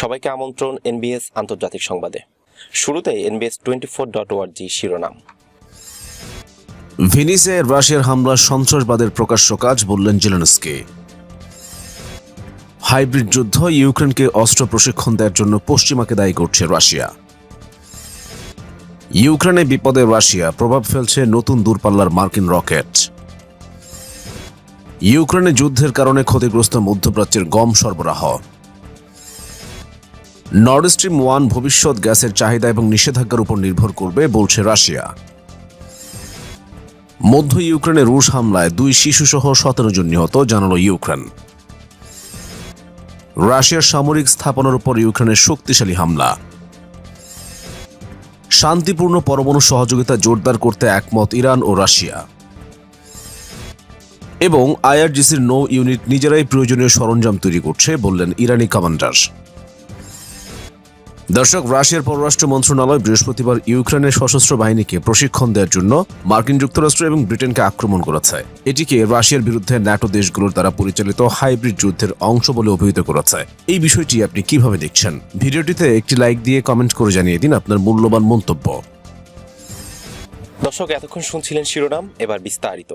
সবাইকে আমন্ত্রণ এনবিএস আন্তর্জাতিক সংবাদে। শুরুতে এনবিএস টোয়েন্টি ফোর ডট ওয়ার্জি শিরোনাম। ভেনিসে রাশিয়ার হামলা সন্ত্রাসবাদের প্রকাশ্য কাজ, বললেন জেলেনস্কি। হাইব্রিড যুদ্ধ ইউক্রেনকে অস্ত্র প্রশিক্ষণ দেওয়ার জন্য পশ্চিমাকে দায়ী করছে রাশিয়া। ইউক্রেনে বিপদে রাশিয়া, প্রভাব ফেলছে নতুন দূরপাল্লার মার্কিন রকেট। ইউক্রেনে যুদ্ধের কারণে ক্ষতিগ্রস্ত মধ্যপ্রাচ্যের গম সরবরাহ। নর্ড স্ট্রিম ওয়ান ভবিষ্যৎ গ্যাসের চাহিদা এবং নিষেধাজ্ঞার উপর নির্ভর করবে, বলছে রাশিয়া। মধ্য ইউক্রেনে রুশ হামলায় দুই শিশুসহ সতেরো জন নিহত, জানালো ইউক্রেন। রাশিয়ার সামরিক স্থাপনার উপর ইউক্রেনের শক্তিশালী হামলা। শান্তিপূর্ণ পরমাণু সহযোগিতা জোরদার করতে একমত ইরান ও রাশিয়া। এবং আইআরজিসির নৌ ইউনিট নিজেরাই প্রয়োজনীয় সরঞ্জাম তৈরি করছে, বললেন ইরানি কমান্ডার। দর্শক রাশিয়ার পররাষ্ট্র মন্ত্রণালয় বৃহস্পতিবার ইউক্রেনের সশস্ত্র বাহিনীকে প্রশিক্ষণ দেওয়ার জন্য মার্কিন যুক্তরাষ্ট্র এবং ব্রিটেনকে আক্রমণ করেছে। এটিকে রাশিয়ার বিরুদ্ধে ন্যাটো দেশগুলোর দ্বারা পরিচালিত হাইব্রিড যুদ্ধের অংশ বলে অভিহিত করেছে। এই বিষয়টি আপনি কীভাবে দেখছেন? ভিডিওটিতে একটি লাইক দিয়ে কমেন্ট করে জানিয়ে দিন আপনার মূল্যবান মন্তব্য। দর্শক এতক্ষণ শুনছিলেন শিরোনাম এবার বিস্তারিত।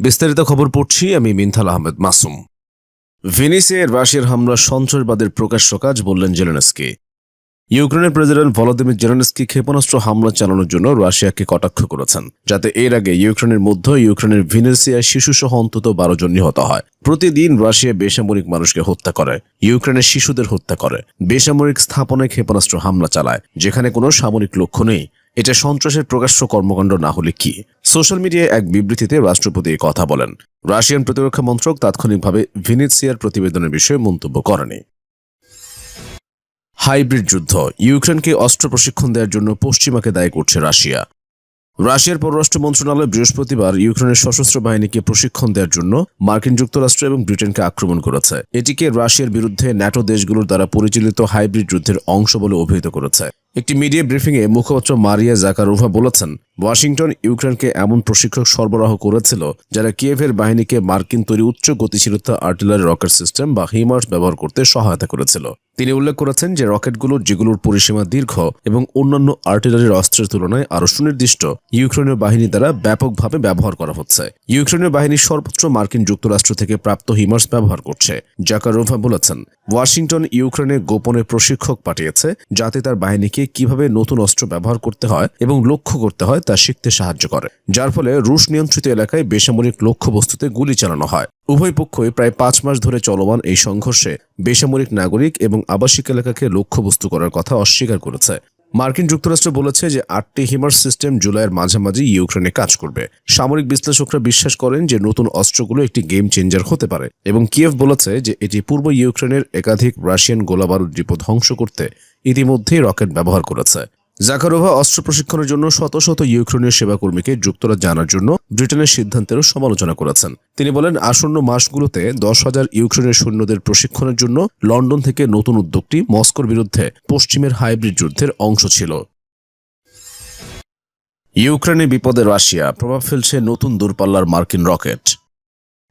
বিস্তারিত খবর পড়ছি আমি মিনথাল আহমেদ মাসুম। ভেনিসে রাশিয়ার হামলা সন্ত্রাসবাদের প্রকাশ্য কাজ বললেন জেলেনস্কি। ইউক্রেনের প্রেসিডেন্ট ভলোদিমির জেলেনস্কি ক্ষেপণাস্ত্র হামলা চালানোর জন্য রাশিয়াকে কটাক্ষ করেছেন, যাতে এর আগে ইউক্রেনের মধ্যে ইউক্রেনের ভিনেসিয়ায় শিশুসহ অন্তত বারো জন নিহত হয়। প্রতিদিন রাশিয়া বেসামরিক মানুষকে হত্যা করে, ইউক্রেনের শিশুদের হত্যা করে, বেসামরিক স্থাপনায় ক্ষেপণাস্ত্র হামলা চালায়, যেখানে কোনো সামরিক লক্ষ্য নেই। এটা সন্ত্রাসের প্রকাশ্য কর্মকাণ্ড না হলে কি? সোশ্যাল মিডিয়ায় এক বিবৃতিতে রাষ্ট্রপতি কথা বলেন। রাশিয়ান প্রতিরক্ষা মন্ত্রক তাৎক্ষণিকভাবে ভিনিৎসিয়ার প্রতিবেদনের বিষয়ে মন্তব্য করেনি। হাইব্রিড যুদ্ধ। ইউক্রেনকে অস্ত্র প্রশিক্ষণ দেওয়ার জন্য পশ্চিমাকে দায়ী করছে রাশিয়া। রাশিয়ার পররাষ্ট্র মন্ত্রণালয় বৃহস্পতিবার ইউক্রেনের সশস্ত্র বাহিনীকে প্রশিক্ষণ দেওয়ার জন্য মার্কিন যুক্তরাষ্ট্র এবং ব্রিটেনকে আক্রমণ করেছে। এটিকে রাশিয়ার বিরুদ্ধে ন্যাটো দেশগুলোর দ্বারা পরিচালিত হাইব্রিড যুদ্ধের অংশ বলে অভিহিত করেছে। একটি মিডিয়া ব্রিফিংয়ে মুখপাত্র মারিয়া জাকারোভা বলেছেন, ওয়াশিংটন ইউক্রেনকে এমন প্রশিক্ষক সরবরাহ করেছিল যারা কিয়েভের বাহিনীকে মার্কিন তৈরি উচ্চ গতিশীলতা আর্টিলারি রকেট সিস্টেম বা হিমার্স ব্যবহার করতে সহায়তা করেছিল। তিনি উল্লেখ করেছেন যে রকেটগুলো যেগুলোর পরিসীমা দীর্ঘ এবং অন্যান্য আর্টিলারির অস্ত্রের তুলনায় আরও সুনির্দিষ্ট ইউক্রেনীয় বাহিনী দ্বারা ব্যাপকভাবে ব্যবহার করা হচ্ছে। ইউক্রেনীয় বাহিনী সর্বত্র মার্কিন যুক্তরাষ্ট্র থেকে প্রাপ্ত হিমার্স ব্যবহার করছে, জাকারোভা বলেছেন। ওয়াশিংটন ইউক্রেনে গোপনে প্রশিক্ষক পাঠিয়েছে যাতে তার বাহিনীকে কীভাবে নতুন অস্ত্র ব্যবহার করতে হয় এবং লক্ষ্য করতে হয় তা শিখতে সাহায্য করে। যার ফলে রুশ নিয়ন্ত্রিত এলাকায় বেসামরিক লক্ষ্যবস্তুতে গুলি চালানো হয়। উভয় পক্ষই প্রায় পাঁচ মাস ধরে চলমান এই সংঘর্ষে বেসামরিক নাগরিক এবং আবাসিক এলাকাকে লক্ষ্যবস্তু করার কথা অস্বীকার করেছে। মার্কিন যুক্তরাষ্ট্র বলেছে যে আটটি হিমার সিস্টেম জুলাইয়ের মাঝামাঝি ইউক্রেনে কাজ করবে। সামরিক বিশ্লেষকরা বিশ্বাস করেন যে নতুন অস্ত্রগুলো একটি গেম চেঞ্জার হতে পারে এবং কিয়েভ বলেছে যে এটি পূর্ব ইউক্রেনের একাধিক রাশিয়ান গোলাবারুদ ধ্বংস করতে ইতিমধ্যেই রকেট ব্যবহার করেছে। জাকারোভা অস্ত্র প্রশিক্ষণের জন্য শত শত ইউক্রেনীয় সেবাকর্মীকে যুক্তরাজ্য জানার জন্য ব্রিটেনের সিদ্ধান্তেরও সমালোচনা করেছেন। তিনি বলেন, আসন্ন মাসগুলোতে দশ হাজার ইউক্রেনের সৈন্যদের প্রশিক্ষণের জন্য লন্ডন থেকে নতুন উদ্যোগটি মস্কোর বিরুদ্ধে পশ্চিমের হাইব্রিড যুদ্ধের অংশ ছিল। ইউক্রেনে বিপদে রাশিয়া, প্রভাব ফেলছে নতুন দূরপাল্লার মার্কিন রকেট।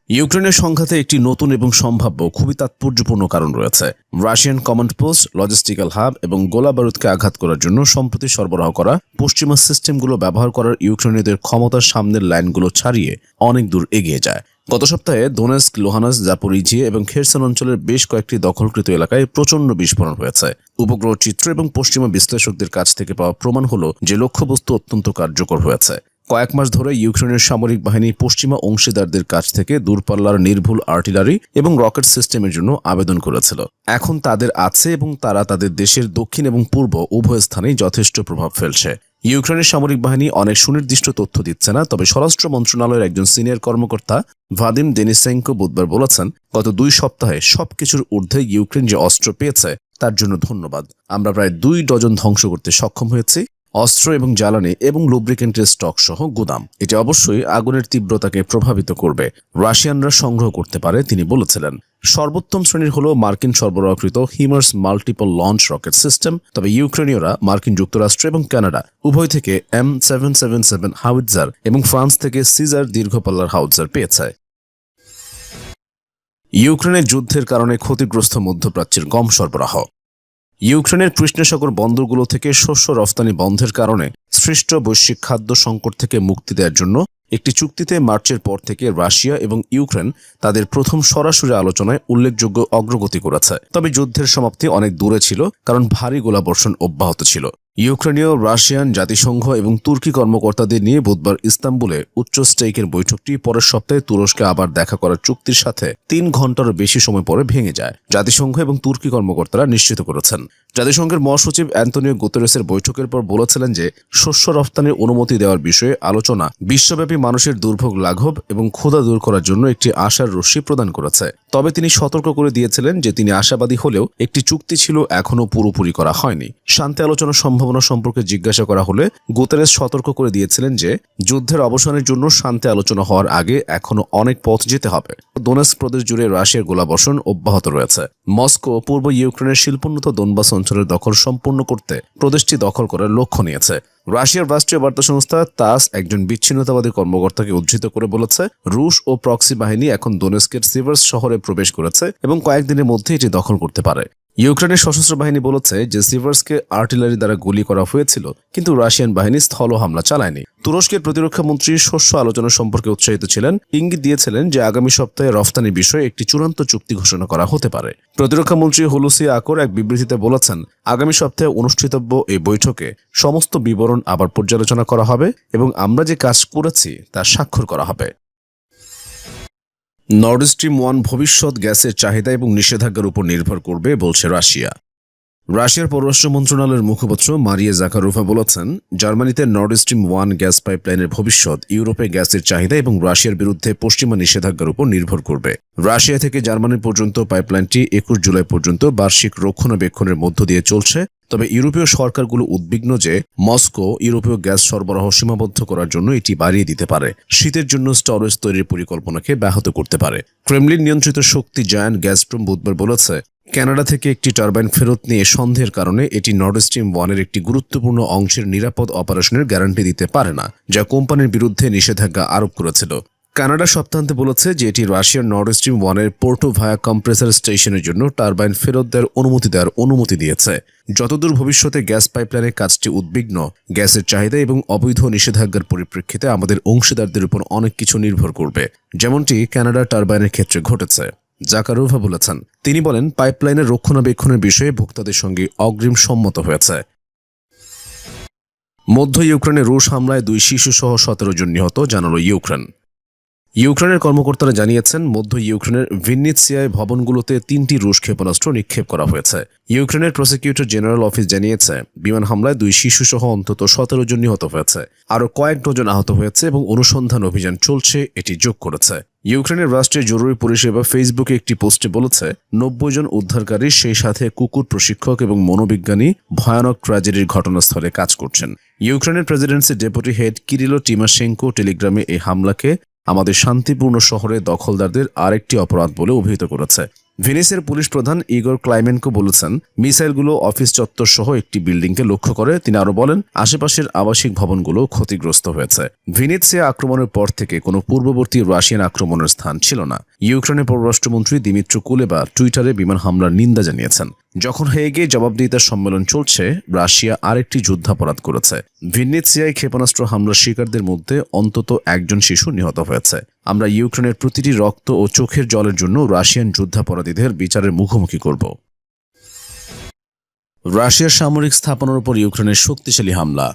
ইউক্রেনের সংঘাতে একটি নতুন এবং সম্ভাব্য, খুবই তাৎপর্যপূর্ণ কারণ রয়েছে। Russian command post logistical hub এবং গোলা বারুদকে আঘাত করার জন্য সম্প্রতি সরবরাহ করা পশ্চিমা সিস্টেমগুলো ব্যবহার করার ইউক্রেনীয়দের ক্ষমতার সামনের লাইনগুলো ছাড়িয়ে অনেক দূর এগিয়ে যায়। গত সপ্তাহে দোনেস্ক লোহানাস জাপোরিজিয়ে এবং খেরসন অঞ্চলের বেশ কয়েকটি দখলকৃত এলাকায় প্রচণ্ড বিস্ফোরণ হয়েছে। উপগ্রহ চিত্র এবং পশ্চিমা বিশ্লেষকদের কাছ থেকে পাওয়া প্রমাণ হলো যে লক্ষ্যবস্তু অত্যন্ত কার্যকর হয়েছে। কয়েক মাস ধরে ইউক্রেনের সামরিক বাহিনী পশ্চিমা অংশীদারদের কাছ থেকে দূরপাল্লার নির্ভুল আর্টিলারি এবং রকেট সিস্টেমের জন্য আবেদন করেছিল। এখন তাদের আছে এবং তারা তাদের দেশের দক্ষিণ এবং পূর্ব উভয় স্থানেই যথেষ্ট প্রভাব ফেলছে। ইউক্রেনের সামরিক বাহিনী অনেক সুনির্দিষ্ট তথ্য দিচ্ছে না, তবে স্বরাষ্ট্র মন্ত্রণালয়ের একজন সিনিয়র কর্মকর্তা ভাদিম দেনিসেঙ্কো বুধবার বলেছেন, গত দুই সপ্তাহে সবকিছুর ঊর্ধ্বে ইউক্রেন যে অস্ত্র পেয়েছে, তার জন্য ধন্যবাদ। আমরা প্রায় দুই ডজন ধ্বংস করতে সক্ষম হয়েছি অস্ত্র এবং জ্বালানি এবং লুব্রিকেন্টের স্টক সহ গুদাম। এটি অবশ্যই আগুনের তীব্রতাকে প্রভাবিত করবে। রাশিয়ানরা সংগ্রহ করতে পারে, তিনি বলেছিলেন। সর্বোত্তম শ্রেণির হল মার্কিন সরবরাহকৃত HIMARS multiple launch rocket system তবে ইউক্রেনীয়রা, মার্কিন যুক্তরাষ্ট্র এবং কানাডা, উভয় থেকে M seven seven seven howitzer এবং ফ্রান্স থেকে সিজার দীর্ঘপাল্লার হাউটজার পেয়েছে। ইউক্রেনের যুদ্ধের কারণে ক্ষতিগ্রস্ত মধ্যপ্রাচ্যের গম সরবরাহ। ইউক্রেনের কৃষ্ণসাগর বন্দরগুলো থেকে শস্য রফতানি বন্ধের কারণে সৃষ্ট বৈশ্বিক খাদ্য সংকট থেকে মুক্তি দেওয়ার জন্য একটি চুক্তিতে মার্চের পর থেকে রাশিয়া এবং ইউক্রেন তাদের প্রথম সরাসরি আলোচনায় উল্লেখযোগ্য অগ্রগতি করেছে। তবে যুদ্ধের সমাপ্তি অনেক দূরে ছিল, কারণ ভারী গোলাবর্ষণ অব্যাহত ছিল। ইউক্রেনীয়, রাশিয়ান জাতিসংঘ এবং তুর্কি কর্মকর্তাদের নিয়ে বুধবার ইস্তাম্বুলে উচ্চ স্টেকের বৈঠকটি পরের সপ্তাহে তুরস্কে আবার দেখা করার চুক্তির সাথে তিন ঘন্টারও বেশি সময় পরে ভেঙে যায়, জাতিসংঘ এবং তুর্কি কর্মকর্তারা নিশ্চিত করেছেন। জাতিসংঘের মহাসচিব অ্যান্টনিও গুতেরেসের বৈঠকের পর বলেছিলেন যে, শস্য রফতানির অনুমতি দেওয়ার বিষয়ে আলোচনা বিশ্বব্যাপী মানুষের দুর্ভোগ লাঘব এবং ক্ষুধা দূর করার জন্য একটি আশার রশ্মি প্রদান করেছে। তবে তিনি সতর্ক করে দিয়েছিলেন যে, তিনি আশাবাদী হলেও একটি চুক্তি ছিল এখনও পুরোপুরি করা হয়নি। শান্তি আলোচনার সম্ভাবনা সম্পর্কে জিজ্ঞাসা করা হলে গুতেরেস সতর্ক করে দিয়েছিলেন যে যুদ্ধের অবসানের জন্য শান্তি আলোচনা হওয়ার আগে এখনও অনেক পথ যেতে হবে। দোনেস্ক প্রদেশ জুড়ে রাশিয়ার গোলাবর্ষণ অব্যাহত রয়েছে। মস্কো পূর্ব ইউক্রেনের শিল্পোন্নত দোনবাস অঞ্চলের দখল সম্পূর্ণ করতে প্রদেশটি দখল করার লক্ষ্য নিয়েছে। রাশিয়ার রাষ্ট্রীয় বার্তা সংস্থা তাস একজন বিচ্ছিন্নতাবাদী কর্মকর্তাকে উদ্ধৃত করে বলেছে, রুশ ও প্রক্সি বাহিনী এখন দোনেস্কের সিভার্স শহরে প্রবেশ করেছে এবং কয়েকদিনের মধ্যে এটি দখল করতে পারে। ইউক্রেনের সশস্ত্র বাহিনী বলেছে যে সিভার্সকে আর্টিলারি দ্বারা গুলি করা হয়েছিল, কিন্তু রাশিয়ান বাহিনী স্থল হামলা চালায়নি। তুরস্কের প্রতিরক্ষা মন্ত্রী শস্য আলোচনা সম্পর্কে উৎসাহিত ছিলেন। ইঙ্গিত দিয়েছিলেন যে আগামী সপ্তাহে রফতানি বিষয়ে একটি চূড়ান্ত চুক্তি ঘোষণা করা হতে পারে। প্রতিরক্ষা মন্ত্রী হুলুসি আকর এক বিবৃতিতে বলেছেন, আগামী সপ্তাহে অনুষ্ঠিতব্য এই বৈঠকে সমস্ত বিবরণ আবার পর্যালোচনা করা হবে এবং আমরা যে কাজ করেছি তা স্বাক্ষর করা হবে। নর্ড স্ট্রিম ওয়ান ভবিষ্যৎ গ্যাসের চাহিদা এবং নিষেধাজ্ঞার উপর নির্ভর করবে, বলছে রাশিয়া। রাশিয়ার পররাষ্ট্র মন্ত্রণালয়ের মুখপাত্র মারিয়া জাকারোভা বলেছেন, জার্মানিতে নর্ড স্ট্রিম ওয়ান গ্যাস পাইপলাইনের ভবিষ্যৎ ইউরোপে গ্যাসের চাহিদা এবং রাশিয়ার বিরুদ্ধে পশ্চিমা নিষেধাজ্ঞার উপর নির্ভর করবে। রাশিয়া থেকে জার্মানি পর্যন্ত পাইপলাইনটি একুশ জুলাই পর্যন্ত বার্ষিক রক্ষণাবেক্ষণের মধ্য দিয়ে চলছে। তবে ইউরোপীয় সরকারগুলো উদ্বিগ্ন যে মস্কো ইউরোপীয় গ্যাস সরবরাহ সীমাবদ্ধ করার জন্য এটি বাড়িয়ে দিতে পারে। শীতের জন্য স্টোরেজ তৈরির পরিকল্পনাকে ব্যাহত করতে পারে। ক্রেমলিন নিয়ন্ত্রিত শক্তি জায়ান্ট গ্যাসপ্রম বুধবার বলেছে, কানাডা থেকে একটি টারবাইন ফেরত নিয়ে সন্দেহের কারণে এটি নর্ড স্ট্রিম ওয়ানের একটি গুরুত্বপূর্ণ অংশের নিরাপদ অপারেশনের গ্যারান্টি দিতে পারে না, যা কোম্পানির বিরুদ্ধে নিষেধাজ্ঞা আরোপ করেছিল। কানাডা সপ্তাহান্তে বলেছে যে এটি রাশিয়ার নর্ড স্ট্রিম ওয়ানের পোর্টো ভায়া কম্প্রেসার স্টেশনের জন্য টারবাইন ফেরত দেওয়ার অনুমতি দেওয়ার অনুমতি দিয়েছে। যতদূর ভবিষ্যতে গ্যাস পাইপলাইনের কাজটি উদ্বিগ্ন, গ্যাসের চাহিদা এবং অবৈধ নিষেধাজ্ঞার পরিপ্রেক্ষিতে আমাদের অংশীদারদের উপর অনেক কিছু নির্ভর করবে, যেমনটি কানাডা টারবাইনের ক্ষেত্রে ঘটেছে। জাকারোভা বলেছেন, তিনি বলেন, পাইপলাইনের রক্ষণাবেক্ষণের বিষয়ে ভোক্তাদের সঙ্গে অগ্রিম সম্মত হয়েছে। মধ্য ইউক্রেনে রুশ হামলায় দুই শিশু সহ সতেরো জন নিহত, জানালো ইউক্রেন। ইউক্রেনের কর্মকর্তারা জানিয়েছেন, মধ্য ইউক্রেনের ভিন্নিৎসিয়ায় ভবনগুলোতে তিনটি রুশ ক্ষেপণাস্ত্র নিক্ষেপ করা হয়েছে। ইউক্রেনের প্রসিকিউটর জেনারেল অফিস জানিয়েছে, বিমান হামলায় দুই শিশু সহ অন্তত সতেরো জন নিহত হয়েছে। আরও কয়েক ডজন আহত হয়েছে এবং অনুসন্ধান অভিযান চলছে, এটি যোগ করেছে। ইউক্রেনের রাষ্ট্রীয় জরুরি পরিষেবা ফেসবুকে একটি পোস্টে বলেছে, নব্বই জন উদ্ধারকারী, সেই সাথে কুকুর প্রশিক্ষক এবং মনোবিজ্ঞানী ভয়ানক ট্র্যাজেডির ঘটনাস্থলে কাজ করছেন। ইউক্রেনের presidency deputy head Kyrylo Tymoshenko টেলিগ্রামে এই হামলাকে আমাদের শান্তিপূর্ণ শহরে দখলদারদের আরেকটি অপরাধ বলে অভিহিত করেছে। ভেনিসের পুলিশ প্রধান ইগর ক্লাইমেনকো বলেছেন, মিসাইলগুলো অফিস চত্বর সহ একটি বিল্ডিংকে লক্ষ্য করে। তিনি আরও বলেন, আশেপাশের আবাসিক ভবনগুলো ক্ষতিগ্রস্ত হয়েছে। ভিনিৎসিয়া আক্রমণের পর থেকে কোনো পূর্ববর্তী রাশিয়ান আক্রমণের স্থান ছিল না। ইউক্রেনের পররাষ্ট্রমন্ত্রী দিমিত্র কুলেবা টুইটারে বিমান হামলার নিন্দা জানিয়েছেন। যখন হেগে জবাবদিহিতার সম্মেলন চলছে, রাশিয়া আরেকটি যুদ্ধাপরাধ করেছে। ভিন্নিৎসিয়ায় ক্ষেপণাস্ত্র হামলার শিকারদের মধ্যে অন্তত একজন শিশু নিহত হয়েছে। আমরা ইউক্রেনের প্রতিটি রক্ত ও চোখের জলের জন্য রাশিয়ান যুদ্ধাপরাধীদের বিচারের মুখোমুখি করব। রাশিয়ার সামরিক স্থাপনের উপর ইউক্রেনের শক্তিশালী হামলা।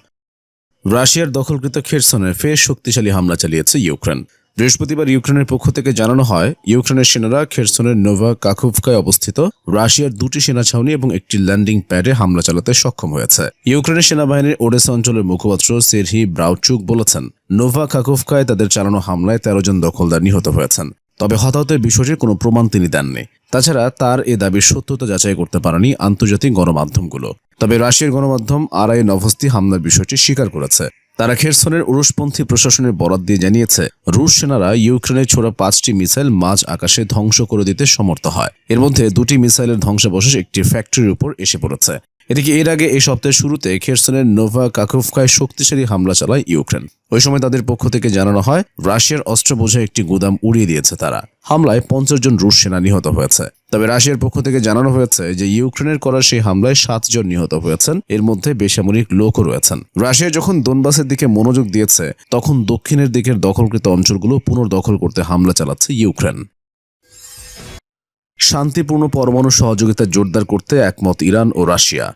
রাশিয়ার দখলকৃত খেরসনে ফের শক্তিশালী হামলা চালিয়েছে ইউক্রেন। বৃহস্পতিবার ইউক্রেনের পক্ষ থেকে জানানো হয়, ইউক্রেনের সেনারা খেরসনের নোভা কাকুভকায় অবস্থিত রাশিয়ার দুটি সেনা ছাউনি এবং একটি ল্যান্ডিং প্যাডে হামলা চালাতে সক্ষম হয়েছে। ইউক্রেনের সেনাবাহিনীর ওডেসা অঞ্চলের মুখপাত্র সেরহি ব্রাউচুক বলেছেন, নোভা কাকুভকায় তাদের চালানো হামলায় তেরো জন দখলদার নিহত হয়েছেন। তবে হতাহতের বিষয়টির কোনো প্রমাণ তিনি দেননি। তাছাড়া তার এ দাবির সত্যতা যাচাই করতে পারেনি আন্তর্জাতিক গণমাধ্যমগুলো। তবে রাশিয়ার গণমাধ্যম আর আরআই নভস্তি হামলার বিষয়টি স্বীকার করেছে। তারা খেরসনের উরুশপন্থী প্রশাসনের বরাত দিয়ে জানিয়েছে, রুশ সেনারা ইউক্রেনের ছোড়া পাঁচটি মিসাইল মাঝ আকাশে ধ্বংস করে দিতে সমর্থ হয়। এর মধ্যে দুটি মিসাইলের ধ্বংসাবশেষ একটি ফ্যাক্টরির উপর এসে পড়েছে। এদিকে এর আগে এই সপ্তাহের শুরুতে খেরসনের নোভা কাকুফকায় শক্তিশালী হামলা চালায় ইউক্রেন। ওই সময় তাদের পক্ষ থেকে জানানো হয়, রাশিয়ার অস্ত্র বোঝা একটি গুদাম উড়িয়ে দিয়েছে তারা। হামলায় পঞ্চাশ জন রুশ সেনা নিহত হয়েছে। তবে রাশিয়ার পক্ষ থেকে জানানো হয়েছে যে ইউক্রেনের করা সেই হামলায় সাতজন নিহত হয়েছেন। এর মধ্যে বেসামরিক লোকও রয়েছেন। রাশিয়া যখন দোনবাসের দিকে মনোযোগ দিয়েছে, তখন দক্ষিণের দিকের দখলকৃত অঞ্চলগুলো পুনর্দখল করতে হামলা চালাচ্ছে ইউক্রেন। শান্তিপূর্ণ পরমাণু সহযোগিতা জোরদার করতে একমত ইরান ও রাশিয়া।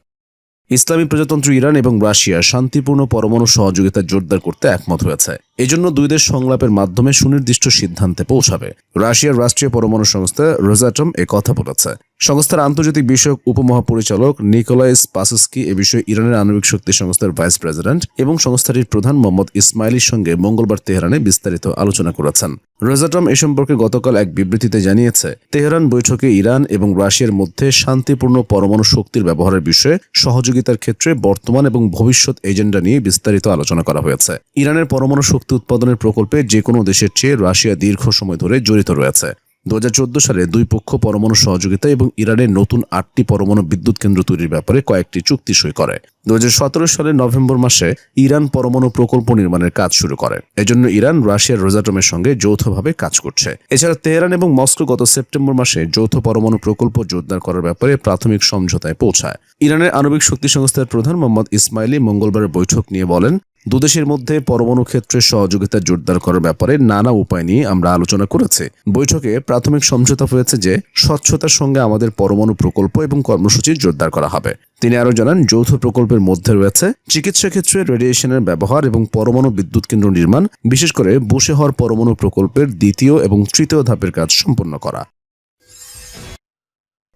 ইসলামী প্রজাতন্ত্র ইরান এবং রাশিয়া শান্তিপূর্ণ পরমাণু সহযোগিতা জোরদার করতে একমত হয়েছে। এজন্য দুই দেশ সংলাপের মাধ্যমে সুনির্দিষ্ট সিদ্ধান্তে পৌঁছাবে। রাশিয়ার রাষ্ট্রীয় পরমাণু সংস্থা রোজাটম এ কথা বলেছে। সংস্থার আন্তর্জাতিক বিষয়ক উপমহাপরিচালক নিকোলাইস পাসস্কি এ বিষয়ে ইরানের আণবিক শক্তি সংস্থার ভাইস প্রেসিডেন্ট এবং সংস্থাটির প্রধান মোহাম্মদ ইসমাইলির সঙ্গে মঙ্গলবার তেহরানে বিস্তারিত আলোচনা করেছেন। রোজাটম এ সম্পর্কে গতকাল এক বিবৃতিতে জানিয়েছে, তেহরান বৈঠকে ইরান এবং রাশিয়ার মধ্যে শান্তিপূর্ণ পরমাণু শক্তির ব্যবহারের বিষয়ে সহযোগিতার ক্ষেত্রে বর্তমান এবং ভবিষ্যৎ এজেন্ডা নিয়ে বিস্তারিত আলোচনা করা হয়েছে। ইরানের পরমাণু শক্তি উৎপাদনের প্রকল্পে যে কোনো দেশের চেয়ে রাশিয়া দীর্ঘ সময় ধরে জড়িত রয়েছে। দুহাজার চোদ্দ সালে দুই পক্ষ পরমাণু সহযোগিতা এবং ইরানের নতুন আটটি পরমাণু বিদ্যুৎ কেন্দ্র তৈরির ব্যাপারে কয়েকটি চুক্তি সই করে। দুহাজার সতেরো সালের নভেম্বর মাসে ইরান পরমাণু প্রকল্প নির্মাণের কাজ শুরু করে। এজন্য ইরান রাশিয়ার রোজাটমের সঙ্গে যৌথভাবে কাজ করছে। এছাড়া তেহরান এবং মস্কো গত সেপ্টেম্বর মাসে যৌথ পরমাণু প্রকল্প জোরদার করার ব্যাপারে প্রাথমিক সমঝোতায় পৌঁছায়। ইরানের আণবিক শক্তি সংস্থার প্রধান মোহাম্মদ ইসমাইলি মঙ্গলবারের বৈঠক নিয়ে বলেন দুদেশের মধ্যে পরমাণু ক্ষেত্রে সহযোগিতা জোরদার করার ব্যাপারে নানা উপায় নিয়ে আমরা আলোচনা করেছি। বৈঠকে প্রাথমিক সমঝোতা হয়েছে যে স্বচ্ছতার সঙ্গে আমাদের পরমাণু প্রকল্প এবং কর্মসূচি জোরদার করা হবে। তিনি আরও জানান, যৌথ প্রকল্পের মধ্যে রয়েছে চিকিৎসা ক্ষেত্রে রেডিয়েশনের ব্যবহার এবং পরমাণু বিদ্যুৎ কেন্দ্র নির্মাণ, বিশেষ করে বসে হওয়ার পরমাণু প্রকল্পের দ্বিতীয় এবং তৃতীয় ধাপের কাজ সম্পন্ন করা।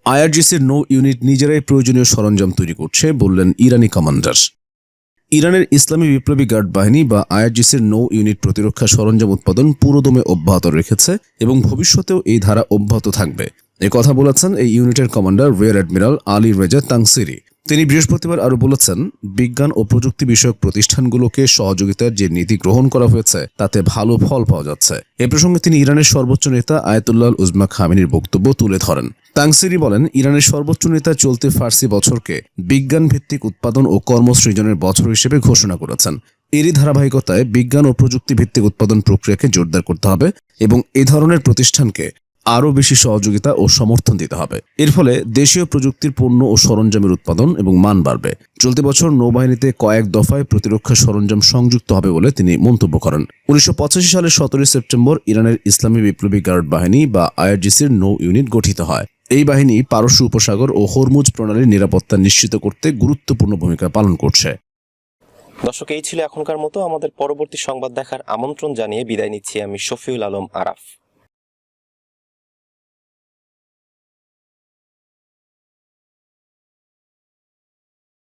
আইআরজিসির নৌ ইউনিট নিজেরাই প্রয়োজনীয় সরঞ্জাম তৈরি করছে, বললেন ইরানি কমান্ডার। ইরানের ইসলামী বিপ্লবী গার্ড বাহিনী বা আইআরজিসির নৌ ইউনিট প্রতিরক্ষা সরঞ্জাম উৎপাদন পুরোদমে অব্যাহত রেখেছে এবং ভবিষ্যতেও এই ধারা অব্যাহত থাকবে। এ কথা বলেছেন এই ইউনিটের commander rear admiral Ali Reza Tangsiri তিনি বৃহস্পতিবার আরও বলেছেন, বিজ্ঞান ও প্রযুক্তি বিষয়ক প্রতিষ্ঠানগুলোকে সহযোগিতার যে নীতি গ্রহণ করা হয়েছে, তাতে ভালো ফল পাওয়া যাচ্ছে। এ প্রসঙ্গে তিনি ইরানের সর্বোচ্চ নেতা আয়াতুল্লাহ উজমা খামিনীর বক্তব্য তুলে ধরেন। তাংসিরি বলেন, ইরানের সর্বোচ্চ নেতা চলতি ফার্সি বছরকে বিজ্ঞান ভিত্তিক উৎপাদন ও কর্মসৃজনের বছর হিসেবে ঘোষণা করেছেন। এরই ধারাবাহিকতায় বিজ্ঞান ও প্রযুক্তি ভিত্তিক উৎপাদন প্রক্রিয়াকে জোরদার করতে হবে এবং এ ধরনের প্রতিষ্ঠানকে আরও বেশি সহযোগিতা ও সমর্থন দিতে হবে। এর ফলে দেশীয় প্রযুক্তির পণ্য ও সরঞ্জামের উৎপাদন এবং মান বাড়বে। চলতি বছর নৌবাহিনীতে কয়েক দফায় প্রতিরক্ষা সরঞ্জাম সংযুক্ত হবে বলে তিনি মন্তব্য করেন। উনিশশো সালের সতেরোই সেপ্টেম্বর ইরানের ইসলামী বিপ্লবী গার্ড বাহিনী বা আইআরজিসির নৌ ইউনিট গঠিত হয়। এই বাহিনী পারস্য উপসাগর ও হরমুজ প্রণালীর নিরাপত্তা নিশ্চিত করতে গুরুত্বপূর্ণ ভূমিকা পালন করছে। দর্শক, এই ছিল এখনকার মতো। আমাদের পরবর্তী সংবাদ দেখার আমন্ত্রণ জানিয়ে বিদায় নিচ্ছি আমি শফিউল আলম আরাফ।